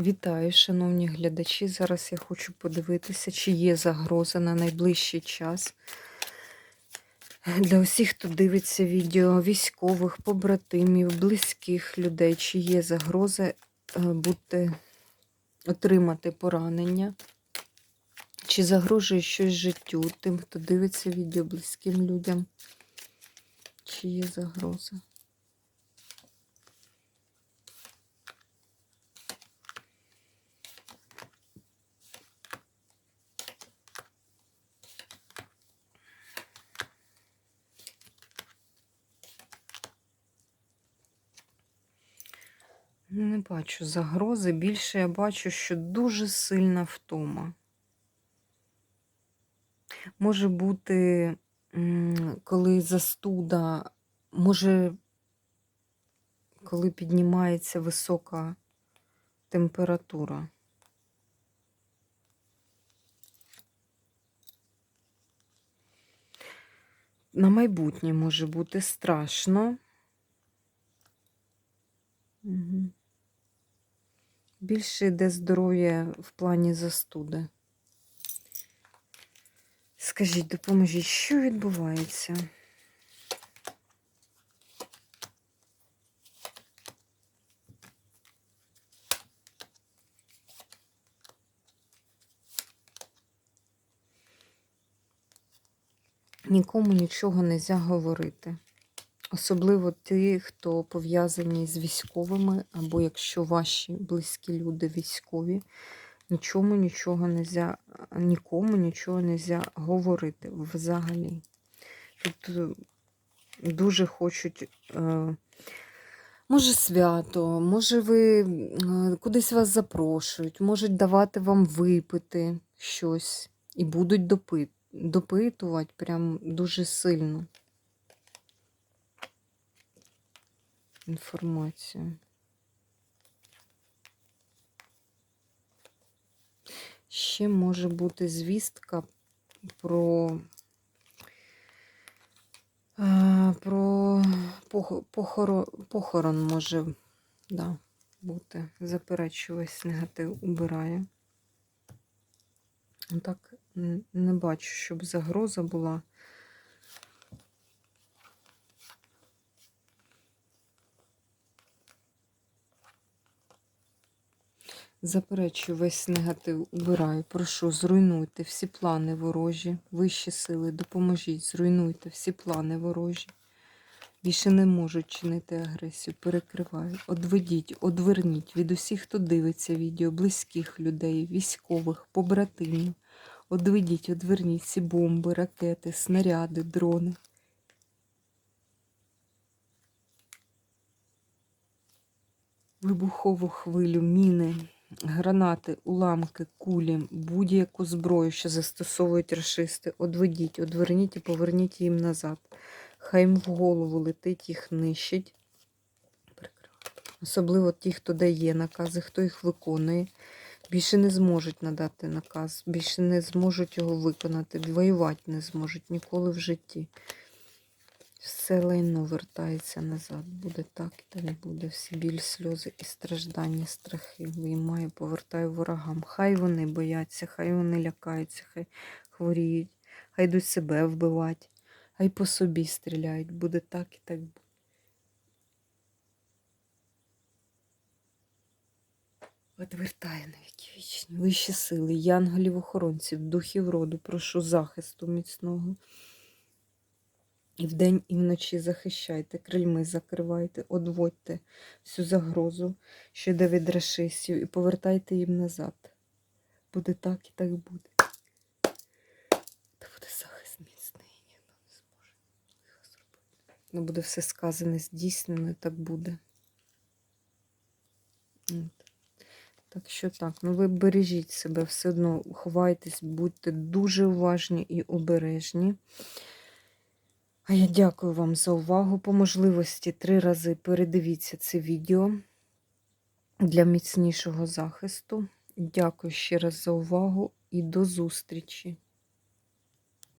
Вітаю, шановні глядачі. Зараз я хочу подивитися, чи є загроза на найближчий час. Для усіх, хто дивиться відео, військових, побратимів, близьких людей, чи є загроза е, бути, отримати поранення, чи загрожує щось життю тим, хто дивиться відео близьким людям, чи є загроза. Не бачу загрози. Більше я бачу, що дуже сильна втома. Може бути, коли застуда, може, коли піднімається висока температура. На майбутнє може бути страшно. Угу. Більше йде здоров'я в плані застуди. Скажіть, допоможіть, що відбувається? Нікому нічого не можна говорити. Особливо ті, хто пов'язані з військовими, або якщо ваші близькі люди військові, нічому нічого не можна, нікому нічого не можна говорити взагалі. Тут е, дуже хочуть, е, може, свято, може, ви е, кудись вас запрошують, можуть давати вам випити щось і будуть допит, допитувати прям дуже сильно. Інформацію. Ще може бути звістка про про похорон, похорон може да, бути. Заперечуюсь, негатив убираю. Так, не бачу, щоб загроза була. Заперечую весь негатив, убираю. Прошу, зруйнуйте всі плани ворожі, вищі сили, допоможіть, зруйнуйте всі плани ворожі. Більше не можуть чинити агресію, перекриваю. Одведіть, одверніть від усіх, хто дивиться відео, близьких людей, військових, побратимів. Одведіть, одверніть всі бомби, ракети, снаряди, дрони. Вибухову хвилю, міни гранати, уламки, кулі, будь-яку зброю, що застосовують расисти, одведіть, одверніть і поверніть їм назад. Хай їм в голову летить, їх нищить. Особливо ті, хто дає накази, хто їх виконує. Більше не зможуть надати наказ, більше не зможуть його виконати, воювати не зможуть ніколи в житті. Все лайно вертається назад. Буде так і так буде. Всі біль, сльози і страждання, страхи виймаю, повертаю ворогам. Хай вони бояться, хай вони лякаються, хай хворіють, хай йдуть себе вбивати, хай по собі стріляють. Буде так і так буде. Отвертає на вічні, вищі сили, янголів-охоронців, духів роду, прошу захисту міцного. І вдень, і вночі захищайте, крильми закривайте, одводьте всю загрозу, що йде від расистів, і повертайте їм назад. Буде так і так буде. Та буде захист міцний, ніхто не зможе його зробити. Ну буде все сказане, здійснено, і так буде. От. Так що так, ну ви бережіть себе, все одно ховайтесь, будьте дуже уважні і обережні. А я дякую вам за увагу. По можливості три рази передивіться це відео для міцнішого захисту. Дякую ще раз за увагу і до зустрічі!